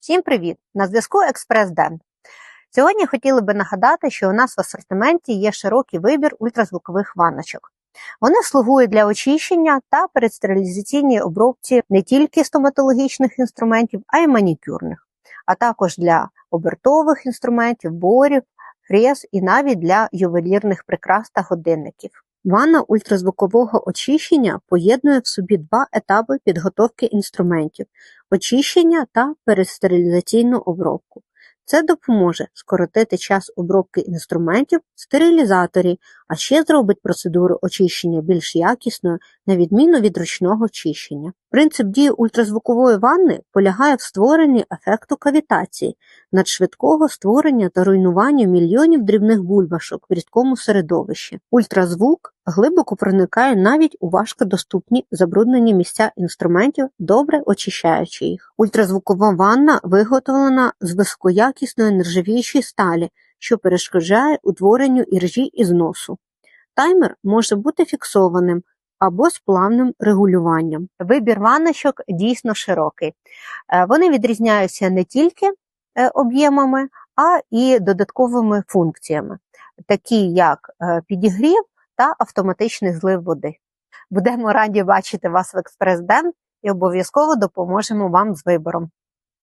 Всім привіт! На зв'язку Експрес Ден. Сьогодні хотіли би нагадати, що у нас в асортименті є широкий вибір ультразвукових ванночок. Вони слугують для очищення та передстерилізаційній обробці не тільки стоматологічних інструментів, а й манікюрних, а також для обертових інструментів, борів, фрез і навіть для ювелірних прикрас та годинників. Ванна ультразвукового очищення поєднує в собі два етапи підготовки інструментів очищення та перестерилізаційну обробку. Це допоможе скоротити час обробки інструментів в стерилізаторі, а ще зробить процедуру очищення більш якісною, на відміну від ручного очищення. Принцип дії ультразвукової ванни полягає в створенні ефекту кавітації, надшвидкого створення та руйнування мільйонів дрібних бульбашок в рідкому середовищі. Ультразвук глибоко проникає навіть у важкодоступні забруднені місця інструментів, добре очищаючи їх. Ультразвукова ванна виготовлена з високоякісної нержавіючої сталі, що перешкоджає утворенню іржі і зносу. Таймер може бути фіксованим або з плавним регулюванням. Вибір ванночок дійсно широкий. Е, Вони відрізняються не тільки е, об'ємами, а і додатковими функціями, такі як е, підігрів та автоматичний злив води. Будемо раді бачити вас в експрес-ден і обов'язково допоможемо вам з вибором.